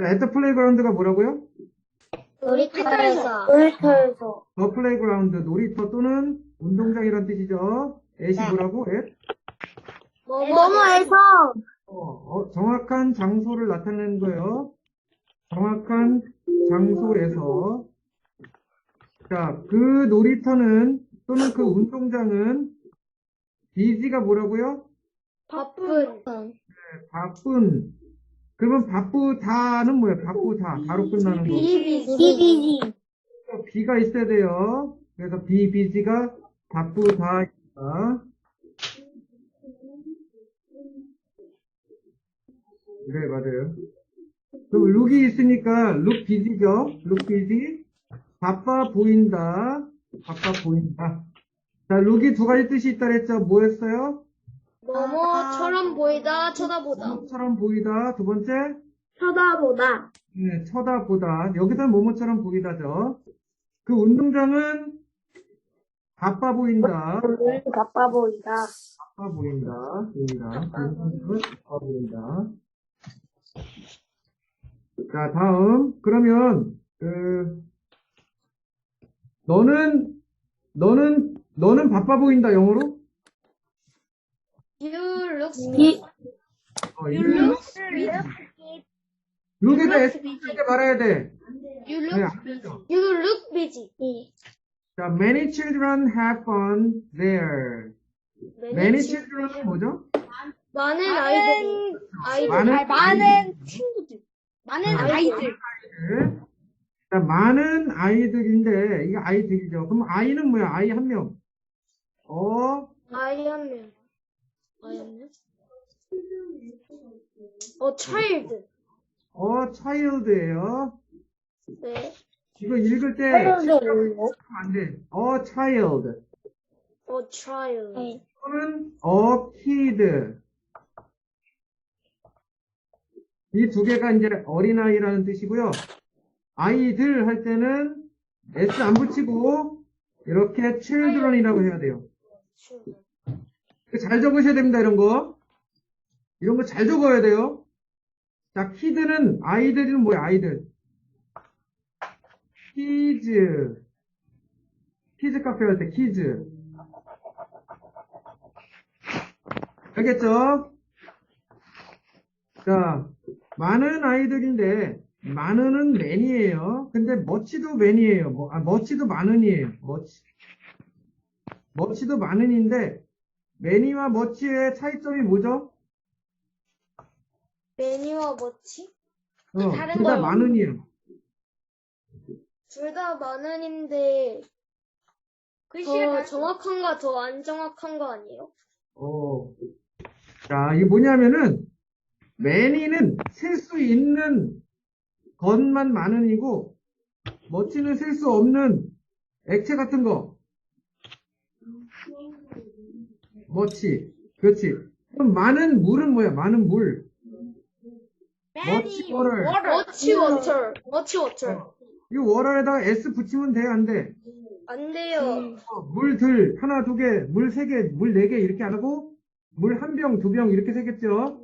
자, at the playground가 뭐라고요? 놀이터에서. 놀이터에서. the playground, 놀이터 또는 운동장이란 뜻이죠. at이 네. 뭐라고? at? 뭐뭐에서. 어, 어, 정확한 장소를 나타내는 거예요. 정확한 장소에서. 자, 그 놀이터는, 또는 그 운동장은, busy가 뭐라고요? 바쁜. 바쁜. 그러면 바쁘다는 뭐예요? 바쁘다. 바로 끝나는 거. BBG. 비가 있어야 돼요. 그래서 busy가 바쁘다입니다. 네, 맞아요. 그럼 look이 있으니까 look busy죠? look busy. 바빠 보인다. 바빠 보인다. 자, look이 두 가지 뜻이 있다 그랬죠? 뭐였어요? 뭐뭐처럼 보이다, 쳐다보다. 처럼 보이다. 두 번째, 쳐다보다. 네, 쳐다보다. 여기서 뭐뭐처럼 보이다죠. 그 운동장은 바빠 보인다. 바빠 보이다. 바빠 보인다. 보인다. 바빠 보인다. 자, 다음. 그러면, 그, 너는, 너는, 너는 바빠 보인다, 영어로? You look 비, 어, You you look look에다 look S 때 말아야 돼. You 네, look 안 되죠. You look busy. 자, many children have fun there. many children은 뭐죠? 많은 아이들이 아이들 많은 많은 친구들 많은 네. 아이들 아이들. 자, 많은 아이들인데, 이게 아이들이죠. 그럼 아이는 뭐야? 아이 한 명. 어, 아이 한 명. 어, child. 어, child예요. 네. 이거 읽을 때안 돼. 어, child. 어, child. 또는 어, kid. 이 두 개가 이제 어린아이라는 뜻이고요. 아이들 할 때는 s 안 붙이고 이렇게 children이라고 해야 돼요. 잘 적으셔야 됩니다, 이런 거. 이런 거 잘 적어야 돼요. 자, 키드는, 아이들은 뭐야, 아이들. 키즈. 키즈 카페 할 때, 키즈. 알겠죠? 자, 많은 아이들인데, 많은은 맨이에요. 근데 멋지도 맨이에요. 뭐, 아, 멋지도 많은이에요. 멋지. 멋지도 많은인데, 매니와 멋지의 차이점이 뭐죠? 매니와 멋지? 어, 다른 둘다 거요. 많은이에요. 둘다 많은인데 더 정확한가 더 안 정확한가 아니에요? 어. 자, 이게 뭐냐면은, 매니는 셀 수 있는 것만 많은이고, 멋지는 셀 수 없는 액체 같은 거. 멋지. 그렇지. 그럼 많은 물은 뭐야? 많은 물. 멋지 워를. 멋지 워터. 멋지 워터. 이 월월에다가 S 붙이면 돼, 안 돼? 안 돼요. 어, 물들, 하나, 두 개, 물 세 개, 물 네 개 이렇게 안 하고, 물 한 병, 두 병 이렇게 세겠죠?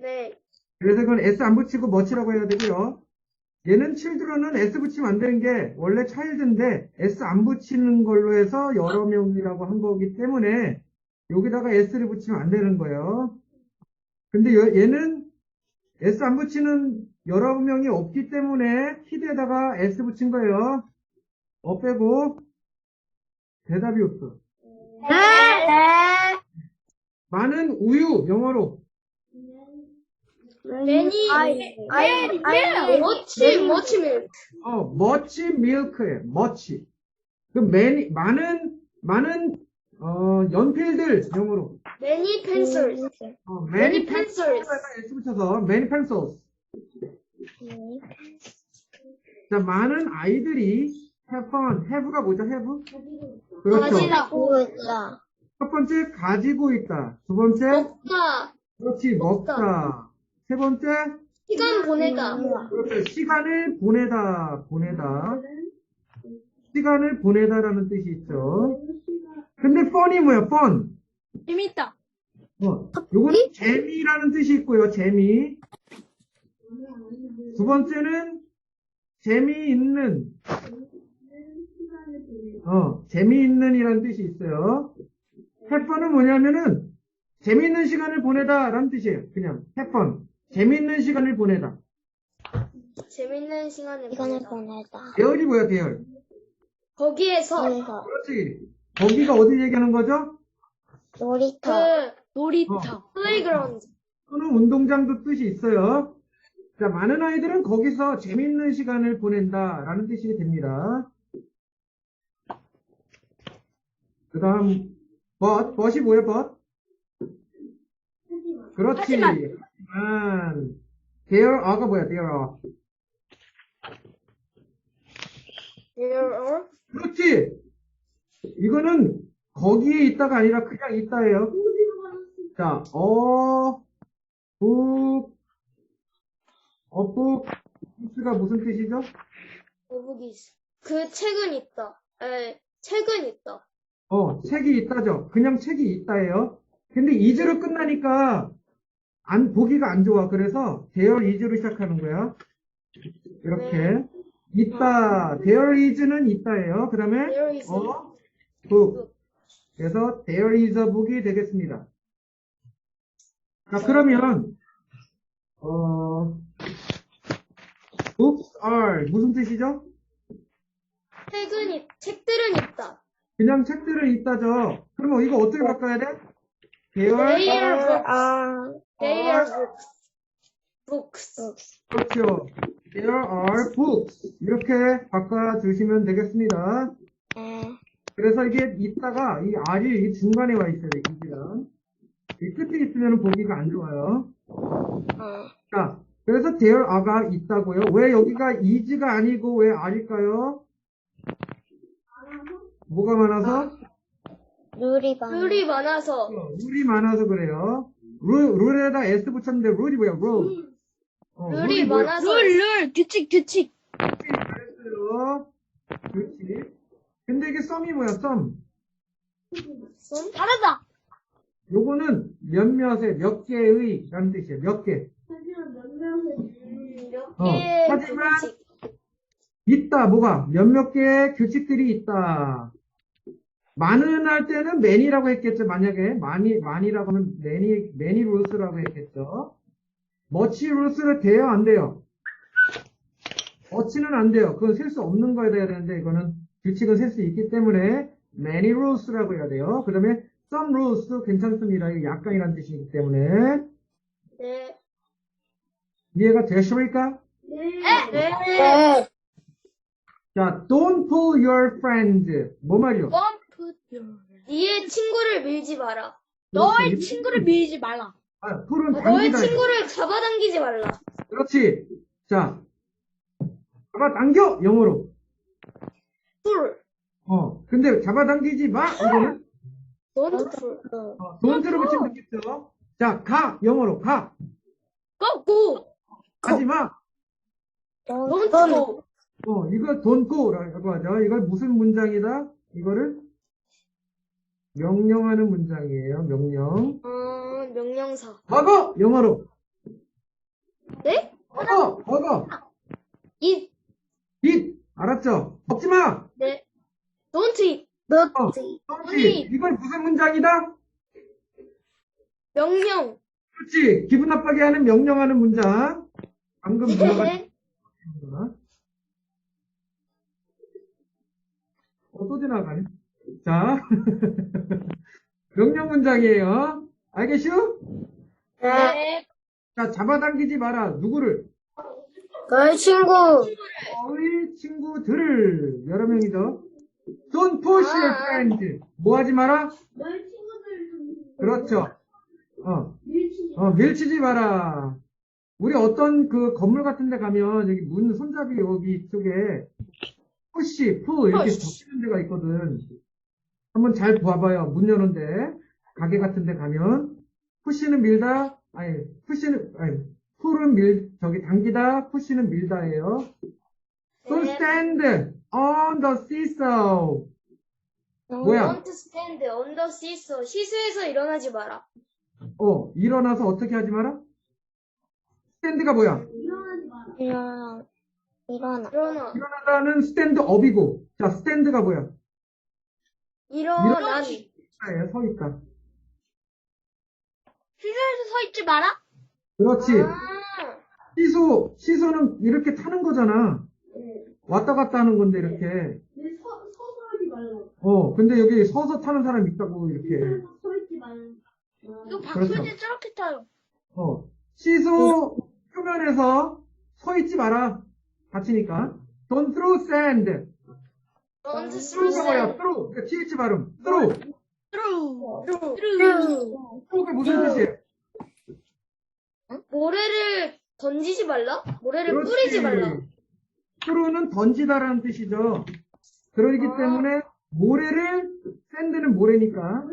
네. 그래서 그건 S 안 붙이고 멋이라고 해야 되고요. 얘는 children은 S 붙이면 안 되는 게 원래 child인데 S 안 붙이는 걸로 해서 여러 명이라고 한 거기 때문에 여기다가 S를 붙이면 안 되는 거예요. 근데 여- 얘는 S 안 붙이는 여러 명이 없기 때문에 키드에다가 S 붙인 거예요. 어 빼고 대답이 없어. 네. 많은 우유 영어로 매니. 아이, 아이. 멋지 멋지 밀크. 어, 머치 밀크예요. 머치. 그 매니 많은 많은 어, 연필들 영어로. 매니 펜슬. 어, 매니 many 펜슬. S 붙여서 many pencils. 자, 많은 아이들이 have fun. have가 뭐죠? have? 그렇죠. 가지고 있다. 첫 번째 가지고 있다. 두 번째 먹다. 그렇지 먹다. 세 번째 시간 보내다. 그렇죠. 시간을 보내다. 보내다. 시간을 보내다라는 뜻이 있죠. 근데 fun이 뭐야? fun. 재밌다. 어, 요거는 재미라는 뜻이 있고요, 재미. 두 번째는 재미있는 어 재미있는이라는 뜻이 있어요. 해펀은 뭐냐면은 재미있는 시간을 보내다라는 뜻이에요. 그냥 해펀 재미있는 시간을 보내다. 재밌는 시간을 시간을 보내다. 보내다. 대열이 뭐야 대열? 거기에서 그래서 그렇지. 거기가 어디 얘기하는 거죠? 그 놀이터. 놀이터, 어. 플레이그라운드. 또는 운동장도 뜻이 있어요. 자, 많은 아이들은 거기서 재밌는 시간을 보낸다라는 뜻이 됩니다. 그 다음, but, but이 뭐예요, but? 그렇지. 하지만. 하지만, there are가 뭐야, there are. There are 그렇지. 이거는 거기에 있다가 아니라 그냥 있다예요. 자, 어, 북, 어북, 가 무슨 뜻이죠? 거북이스. 그 책은 있다. 에, 책은 있다. 어, 책이 있다죠. 그냥 책이 있다예요. 근데 이즈로 끝나니까 안 보기가 안 좋아. 그래서 대열 이즈로 시작하는 거야. 이렇게 있다. 대열 이즈는 있다예요. 그다음에 어, book. 그래서 there is a book이 되겠습니다. 자, 그러면 어, books are 무슨 뜻이죠? 책은 있, 책들은 있다. 그냥 책들은 있다죠. 그러면 이거 어떻게 바꿔야 돼? there They There are books. are They are. Books. books. 그렇죠. There are books. 이렇게 바꿔주시면 되겠습니다. 네. 그래서 이게 있다가 이 R이 이 중간에 와 있어요. 이지랑. 이 끝에 있으면 보기가 안 좋아요. 어. 자, 그래서 there are가 있다고요. 왜 여기가 is가 아니고 왜 R일까요? 뭐가 많아서? 룰이 많아. 룰이 많아서 어, 룰이 많아서 그래요. 룰, 룰에다 S 붙였는데 룰이 뭐야? 룰. 어, 룰이? 많아서 룰, 규칙, 규칙. 잘했어요. 그렇지. 근데 이게 썸이 뭐야, 썸? 손? 다르다. 요거는 몇몇의, 몇 개의, 라는 뜻이에요. 몇 개. 몇 어, 개의 하지만 규칙. 있다, 뭐가? 몇몇 개의 규칙들이 있다. 많은 할 때는 many라고 했겠죠, 만약에. 많이, 많이라고 하면 many, many rules라고 했겠죠. much rules를 돼요, 안 돼요? much는 안 돼요. 그건 셀 수 없는 거에 돼야 되는데, 이거는 규칙은 셀수 있기 때문에 many rules라고 해야 돼요. 그 다음에 some rules도 괜찮습니다. 이게 약간이라는 뜻이기 때문에. 네. 이해가 되십니까? 네. 네. 자, don't pull your friend. 뭐 말이요? 펌프. 니의 친구를 밀지 마라. 너의 친구를 밀지 말라. 아, 풀은 너의 당기다. 친구를 잡아당기지 말라. 그렇지. 자, 잡아당겨! 영어로. 풀. 어, 근데 잡아당기지 마! 이거는? Don't pull. 어, 돈트로 붙이면 되겠죠? 자, 가! 영어로, 가! Go, go. 가지 마! Don't 넌 go. 어, 이거 don't go라고 하죠. 이걸 무슨 문장이다? 이거를 명령하는 문장이에요, 명령. 어, 명령사. 먹어! 영어로. 네? 먹어! 먹어! eat. eat! 알았죠? 먹지 마! 네. Don't eat. 어, 지 그렇지. 이건 무슨 문장이다? 명령. 그렇지. 기분 나쁘게 하는 명령하는 문장. 방금 네. 거나. 어, 또 지나가네. 자. 명령 문장이에요. 알겠슈? 네. 자, 잡아당기지 마라. 누구를? 너의 친구. 너의 친구들을. 여러 명이죠. Don't push your 아. friend. 뭐 하지 마라? 그렇죠. 어. 어, 밀치지 마라. 우리 어떤 그 건물 같은 데 가면 여기 문 손잡이 여기 쪽에 푸시, 푸 이렇게. 적히는 데가 있거든. 한번 잘 봐봐요. 문 여는데 가게 같은 데 가면 푸시는 밀다, 아니 푸시는 아니 푸는 밀 저기 당기다, 푸시는 밀다예요. Don't 네. stand on the seesaw. 뭐야? Don't stand on the seesaw. 시수에서 일어나지 마라. 어, 일어나서 어떻게 하지 마라? 스탠드가 뭐야? 일어나. 일어나. 일어나. 일어나다는 스탠드 업이고. 자, 스탠드가 뭐야? 일어나니. 자예요, 서 있다. 휴게소에서 서 있지 마라. 그렇지. 아, 시소, 시소는 이렇게 타는 거잖아. 음. 왔다 갔다 하는 건데, 이렇게. 서, 서서 하지 말라. 어, 근데 여기 서서 타는 사람 있다고, 이렇게. 서 있지 말라. 이거 그렇죠. 박수지 저렇게 타요. 어. 시소 표면에서 서 있지 마라. 다치니까. Don't throw sand. Don't 뭐야? throw. 그러니까 TH 발음. throw. 트루. throw. 트루. throw가 무슨 뜻이에요? 모래를 던지지 말라? 모래를 그렇지. 뿌리지 말라. Throw는 던지다라는 뜻이죠. 그러기 아. 때문에 모래를, 샌드는 모래니까.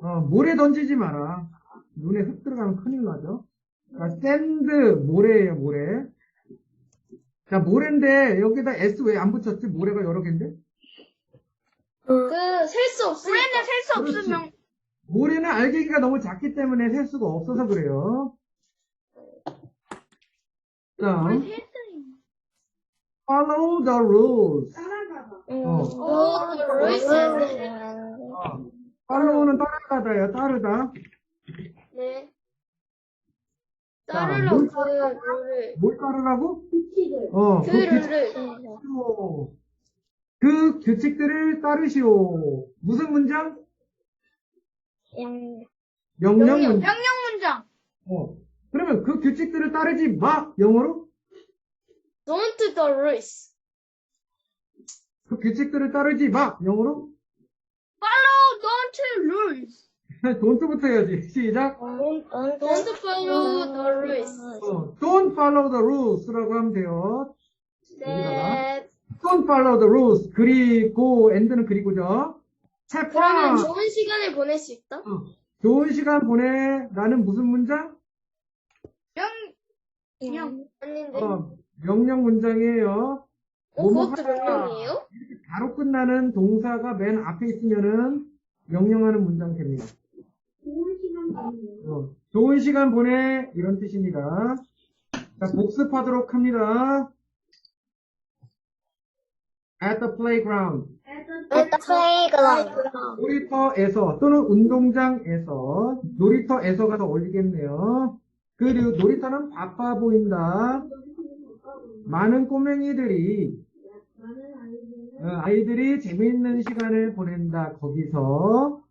어, 모래 던지지 마라. 눈에 흙 들어가면 큰일 나죠. 자, 샌드, 모래예요, 모래. 자, 모래인데, 여기다 S 왜 안 붙였지? 모래가 여러 개인데? 그, 셀 수 없으니까. 브레는 셀 수. 없으면 모래는 알갱이가 너무 작기 때문에 셀 수가 없어서 그래요. 자, follow the rules. 어. 어, the rules. 어. follow는 따라가다예요, 따르다. 네. 자, 따르러 뭘그 룰을. 뭘 따르라고? 어, 그그 규칙 룰을. 따르시오. 그 규칙들을 따르시오. 무슨 문장? 영. 명령 명령. 문장. 명령 문장. 어. 그러면 그 규칙들을 따르지 마. 영어로? Don't the rules. 그 규칙들을 따르지 마. 영어로? Follow don't rules. 돈트부터 해야지. 시작. Don't, don't follow the rules. 어, don't follow the rules라고 하면 돼요. 네. don't follow the rules. 그리고 end는 그리고죠. have 그러면. 좋은 시간을 보낼 수 있다? 어, 좋은 시간 보내. 나는 무슨 문장? 명. 명. 아닌데. 어, 명령 문장이에요. 어, 그것도. 명령이에요? 바로 끝나는 동사가 맨 앞에 있으면은 명령하는 문장 됩니다. 어, 좋은 시간 보내 이런 뜻입니다. 자, 복습하도록 합니다. At the playground. At the playground. 놀이터에서 또는 운동장에서 놀이터에서가 더 어울리겠네요. 그리고 놀이터는 바빠 보인다. 많은 꼬맹이들이 어, 아이들이 재미있는 시간을 보낸다. 거기서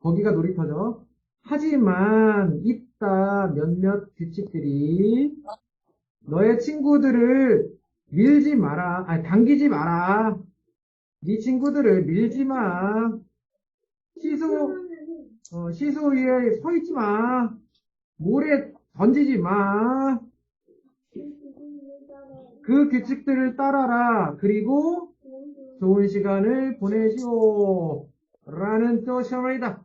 거기가 놀이터죠. 하지만 있다 몇몇 규칙들이 너의 친구들을 밀지 마라. 아니 당기지 마라. 네 친구들을 밀지 마. 시소 어, 시소 위에 서 있지 마. 모래 던지지 마. 그 규칙들을 따라라. 그리고 좋은 시간을 보내시오. 라는 뜻이옵니다.